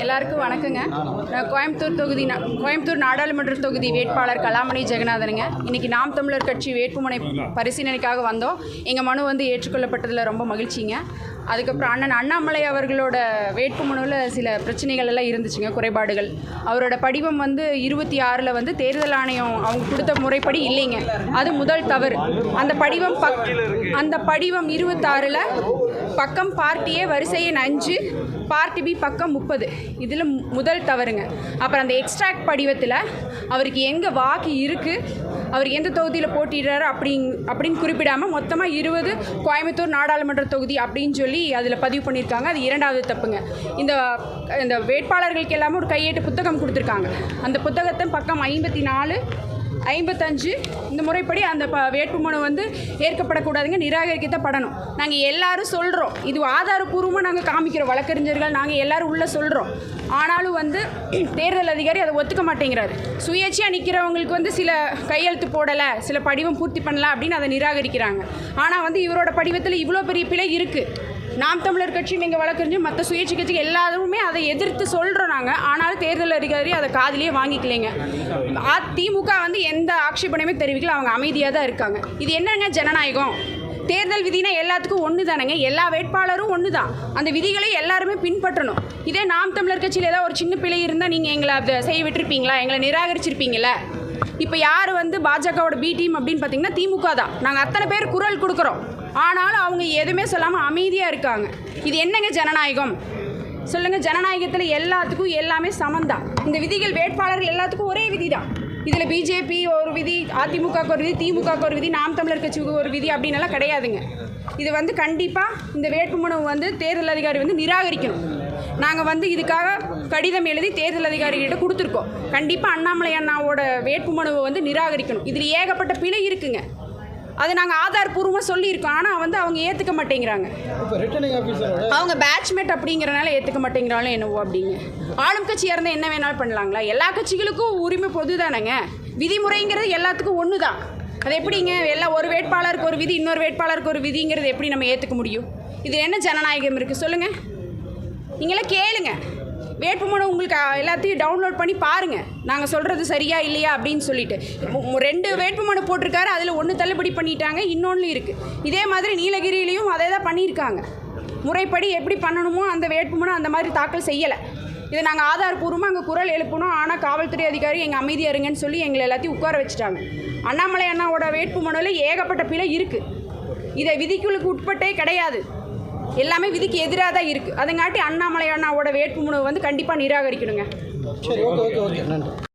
எல்லாருக்கும் வணக்கங்க. நான் கோயம்புத்தூர் தொகுதி கோயம்புத்தூர் நாடாளுமன்ற தொகுதி வேட்பாளர் கலாமணி ஜெகநாதனுங்க. இன்னைக்கு நாம் தமிழர் கட்சி வேட்புமனை பரிசீலனைக்காக வந்தோம். எங்கள் மனு வந்து ஏற்றுக்கொள்ளப்பட்டதில் ரொம்ப மகிழ்ச்சிங்க. அதுக்கப்புறம் அண்ணன் அண்ணாமலை அவர்களோட வேட்புமனுவில் சில பிரச்சனைகள் எல்லாம் இருந்துச்சுங்க குறைபாடுகள். அவரோட படிவம் வந்து இருபத்தி ஆறில் வந்து தேர்தல் ஆணையம் அவங்க கொடுத்த முறைப்படி இல்லைங்க. அது முதல் தவறு. அந்த படிவம் பக் அந்த படிவம் இருபத்தாறில் பக்கம் பார்ட்டியே வரிசை எண் அஞ்சு பார்ட்டி பி பக்கம் முப்பது. இதில் முதல் தவறுங்க. அப்புறம் அந்த எக்ஸ்ட்ராக்ட் படிவத்தில் அவருக்கு எங்கே வாக்கு இருக்குது அவர் எந்த தொகுதியில் போட்டிடுறாரு அப்படிங் அப்படின்னு குறிப்பிடாமல் மொத்தமாக இருபது கோயம்புத்தூர் நாடாளுமன்ற தொகுதி அப்படின்னு சொல்லி அதில் பதிவு பண்ணியிருக்காங்க. அது இரண்டாவது தப்புங்க. இந்த இந்த வேட்பாளர்களுக்கு எல்லாமே ஒரு கையேட்டு புத்தகம் கொடுத்துருக்காங்க. அந்த புத்தகத்தை பக்கம் ஐம்பத்தி நாலு ஐம்பத்தஞ்சு. இந்த முறைப்படி அந்த ப வேட்புமனு வந்து ஏற்கப்படக்கூடாதுங்க நிராகரிக்கத்தப்படணும் நாங்கள் எல்லாரும் சொல்கிறோம் இது ஆதாரப்பூர்வமாக நாங்கள் காமிக்கிறோம் வழக்கறிஞர்கள். நாங்கள் எல்லாரும் உள்ளே சொல்கிறோம் ஆனாலும் வந்து தேர்தல் அதிகாரி அதை ஒத்துக்க மாட்டேங்கிறாரு. சுயேட்சையாக நிற்கிறவங்களுக்கு வந்து சில கையெழுத்து போடலை சில படிவம் பூர்த்தி பண்ணல அப்படின்னு அதை நிராகரிக்கிறாங்க. ஆனால் வந்து இவரோட படிவத்தில் இவ்வளோ பெரிய பிழை இருக்குது நாம் தமிழர் கட்சியும் எங்கள் வழக்கறிஞர் மற்ற சுயேட்சை கட்சிக்கு எல்லாருமே அதை எதிர்த்து சொல்கிறோம் நாங்கள் ஆனால் தேர்தல் அதிகாரி அதை காதிலேயே வாங்கிக்கலைங்க. அதிமுக வந்து எந்த ஆட்சேபனையுமே தெரிவிக்கல. அவங்க அமைதியாக தான் இருக்காங்க. இது என்னங்க ஜனநாயகம்? தேர்தல் விதினா எல்லாத்துக்கும் ஒன்று தானேங்க. எல்லா வேட்பாளரும் ஒன்று தான். அந்த விதிகளை எல்லாருமே பின்பற்றணும். இதே நாம் தமிழர் கட்சியில் ஏதாவது ஒரு சின்ன பிள்ளை இருந்தால் நீங்கள் எங்களை அதை செய்ய விட்டுருப்பீங்களா? எங்களை நிராகரிச்சிருப்பீங்களா இப்போ யார் வந்து பாஜகவோட பி டீம் அப்படின்னு பார்த்தீங்கன்னா திமுக தான். நாங்கள் அத்தனை பேர் குரல் கொடுக்குறோம். ஆனாலும் அவங்க எதுவுமே சொல்லாமல் அமைதியாக இருக்காங்க. இது என்னங்க ஜனநாயகம்? சொல்லுங்கள் ஜனநாயகத்தில் எல்லாத்துக்கும் எல்லாமே சமந்தான் இந்த விதிகள் வேட்பாளர்கள் எல்லாத்துக்கும் ஒரே விதி தான் இதில் பிஜேபி ஒரு விதி அதிமுகவுக்கு ஒரு விதி திமுகவுக்கு ஒரு விதி நாம் தமிழர் கட்சிக்கு ஒரு விதி அப்படின்னு எல்லாம் கிடையாதுங்க. இது வந்து கண்டிப்பாக இந்த வேட்புமனு வந்து தேர்தல் அதிகாரி வந்து நிராகரிக்கணும். நாங்கள் வந்து இதுக்காக கடிதம் எழுதி தேர்தல் அதிகாரிகிட்ட கொடுத்துருக்கோம். கண்டிப்பாக அண்ணாமலை அண்ணாவோட வேட்புமனுவை வந்து நிராகரிக்கணும். இதில் ஏகப்பட்ட பிழை இருக்குங்க. அது நாங்கள் ஆதாரப்பூர்வமாக சொல்லியிருக்கோம். ஆனால் வந்து அவங்க ஏற்றுக்க மாட்டேங்கிறாங்க. அவங்க பேட்ச்மேட் அப்படிங்கிறனால ஏற்றுக்க மாட்டேங்கிறாலும் என்னவோ அப்படிங்க. ஆளும் கட்சியாக இருந்தால் என்ன வேணாலும் பண்ணலாங்களா? எல்லா கட்சிகளுக்கும் உரிமை பொது தானேங்க விதிமுறைங்கிறது எல்லாத்துக்கும் ஒன்று தான் அது எப்படிங்க? எல்லாம் ஒரு வேட்பாளருக்கு ஒரு விதி இன்னொரு வேட்பாளருக்கு ஒரு விதிங்கிறது எப்படி நம்ம ஏற்றுக்க முடியும்? இது என்ன ஜனநாயகம் இருக்குது சொல்லுங்கள் நீங்களாம் கேளுங்க. வேட்புமனு உங்களுக்கு எல்லாத்தையும் டவுன்லோட் பண்ணி பாருங்கள் நாங்கள் சொல்கிறது சரியா இல்லையா அப்படின்னு சொல்லிட்டு. ரெண்டு வேட்புமனு போட்டிருக்காரு அதில் ஒன்று தள்ளுபடி பண்ணிட்டாங்க இன்னொன்று இருக்குது இதே மாதிரி நீலகிரியிலையும் அதே தான் பண்ணியிருக்காங்க. முறைப்படி எப்படி பண்ணணுமோ அந்த வேட்புமனு அந்த மாதிரி தாக்கல் செய்யலை. இதை நாங்கள் ஆதாரப்பூர்வமாக அங்கே குரல் எழுப்பணும் ஆனால் காவல்துறை அதிகாரி எங்கள் அமைதியாக இருங்கன்னு சொல்லி எங்களை எல்லாத்தையும் உட்கார வச்சுட்டாங்க. அண்ணாமலை அண்ணாவோட வேட்புமனுவில் ஏகப்பட்ட பிழை இருக்குது இதை விதிக்குழுக்கு உட்பட்டே கிடையாது. எல்லாமே விதிக்கு எதிராக தான் இருக்குது அதங்காட்டி அண்ணாமலை அண்ணாவோட வேட்புமனு வந்து கண்டிப்பாக நிராகரிக்கணுங்க. சரி ஓகே ஓகே ஓகே. நன்றி.